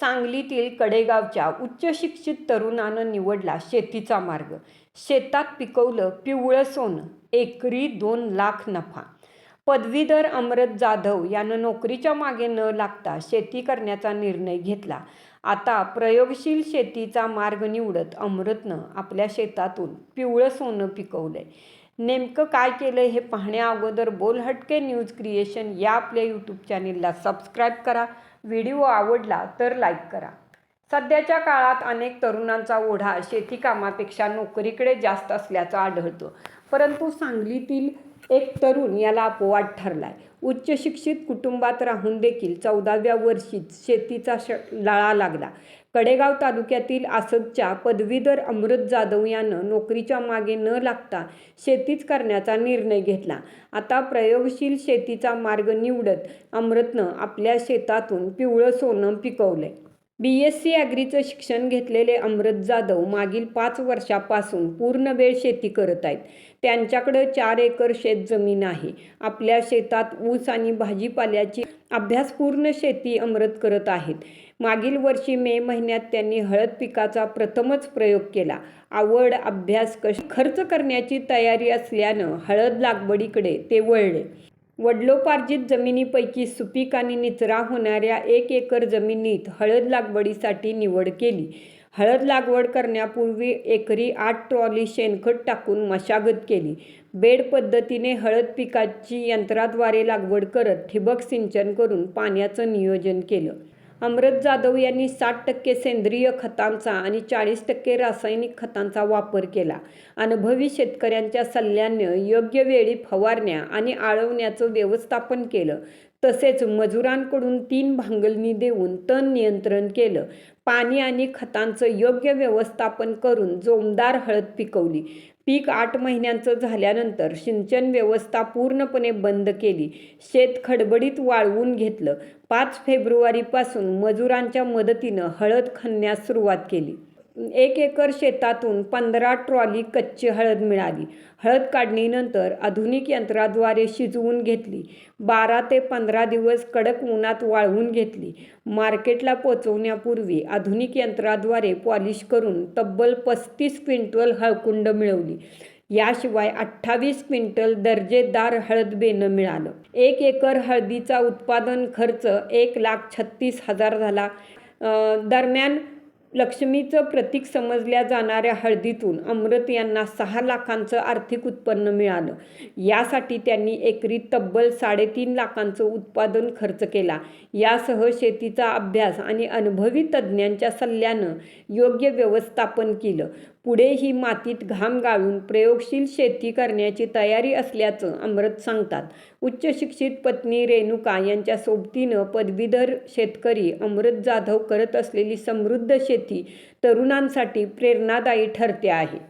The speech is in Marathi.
सांगलीतील कडेगावच्या उच्चशिक्षित तरुणानं निवडला शेतीचा मार्ग. शेतात पिकवलं पिवळं सोनं एकरी दोन लाख नफा. पदवीधर अमृत जाधव यानं नोकरीच्या मागे न लागता शेती करण्याचा निर्णय घेतला. आता प्रयोगशील शेतीचा मार्ग निवडत अमृतनं आपल्या शेतातून पिवळं सोनं पिकवलंय. नेमकं काय केलं हे पाहण्या अगोदर बोलहटके न्यूज क्रिएशन या आपल्या यूट्यूब चॅनेलला सबस्क्राईब करा. व्हिडिओ आवडला तर लाईक करा. सध्याच्या काळात अनेक तरुणांचा ओढा शेतीकामापेक्षा नोकरीकडे जास्त असल्याचं आढळतं. परंतु सांगलीतील एक तरुण याला अपवाद ठरलाय. उच्च शिक्षित कुटुंबात राहून देखील चौदाव्या वर्षीच शेतीचा श लळा लागला. कडेगाव तालुक्यातील आसदच्या पदवीधर अमृत जाधव यानं नोकरीच्या मागे न लागता शेतीच करण्याचा निर्णय घेतला. आता प्रयोगशील शेतीचा मार्ग निवडत अमृतनं आपल्या शेतातून पिवळं सोनं पिकवलंय. बी एस सी ॲग्रीचं शिक्षण घेतलेले अमृत जाधव मागील पाच वर्षापासून पूर्ण वेळ शेती करत आहेत. त्यांच्याकडं चार एकर शेतजमीन आहे. आपल्या शेतात ऊस आणि भाजीपाल्याची अभ्यासपूर्ण शेती अमृत करत आहेत. मागील वर्षी मे महिन्यात त्यांनी हळद पिकाचा प्रथमच प्रयोग केला. आवड अभ्यास कश खर्च करण्याची तयारी असल्यानं हळद लागवडीकडे ते वळले. वडलोपार्जित जमिनीपैकी सुपीक आणि निचरा होणाऱ्या एक एकर जमिनीत हळद लागवडीसाठी निवड केली. हळद लागवड करण्यापूर्वी एकरी आठ ट्रॉली शेणखत टाकून मशागत केली. बेड पद्धतीने हळद पिकाची यंत्राद्वारे लागवड करत ठिबक सिंचन करून पाण्याचं नियोजन केलं. अमृत जाधव यांनी साठ टक्के सेंद्रिय खतांचा आणि चाळीस टक्के रासायनिक खतांचा वापर केला. अनुभवी शेतकऱ्यांच्या सल्ल्यानं योग्य वेळी फवारण्या आणि आळवण्याचं व्यवस्थापन केलं. तसेच मजुरांकडून तीन भांगलणी देऊन तण नियंत्रण केलं. पाणी आणि खतांचं योग्य व्यवस्थापन करून जोमदार हळद पिकवली. पीक आठ महिन्यांचं झाल्यानंतर सिंचन व्यवस्था पूर्णपणे बंद केली. शेत खडबडीत वाळवून घेतलं. पाच फेब्रुवारीपासून मजुरांच्या मदतीनं हळद खणण्यास सुरुवात केली. एक एकर शेतातून पंधरा ट्रॉली कच्ची हळद मिळाली. हळद काढणीनंतर आधुनिक यंत्राद्वारे शिजवून घेतली. बारा ते पंधरा दिवस कडक उन्हात वाळवून घेतली. मार्केटला पोचवण्यापूर्वी आधुनिक यंत्राद्वारे पॉलिश करून तब्बल पस्तीस क्विंटल हळकुंड मिळवली. याशिवाय अठ्ठावीस क्विंटल दर्जेदार हळद बेनं मिळालं. एक एकर हळदीचा उत्पादन खर्च एक लाख छत्तीस हजार झाला. दरम्यान लक्ष्मीचं प्रतीक समजल्या जाणाऱ्या हळदीतून अमृत यांना सहा लाखांचं आर्थिक उत्पन्न मिळालं. यासाठी त्यांनी एकरी तब्बल साडेतीन लाखांचं उत्पादन खर्च केला. यासह शेतीचा अभ्यास आणि अनुभवी तज्ज्ञांच्या सल्ल्यानं योग्य व्यवस्थापन केलं. पुढे ही मातीत घाम गाळून प्रयोगशील शेती करण्याची तयारी असल्याचं अमृत सांगतात. उच्च शिक्षित पत्नी रेणुका यांच्या सोबतीनं पदवीधर शेतकरी अमृत जाधव करत असलेली समृद्ध शेती तरुणांसाठी प्रेरणादायी ठरते आहे.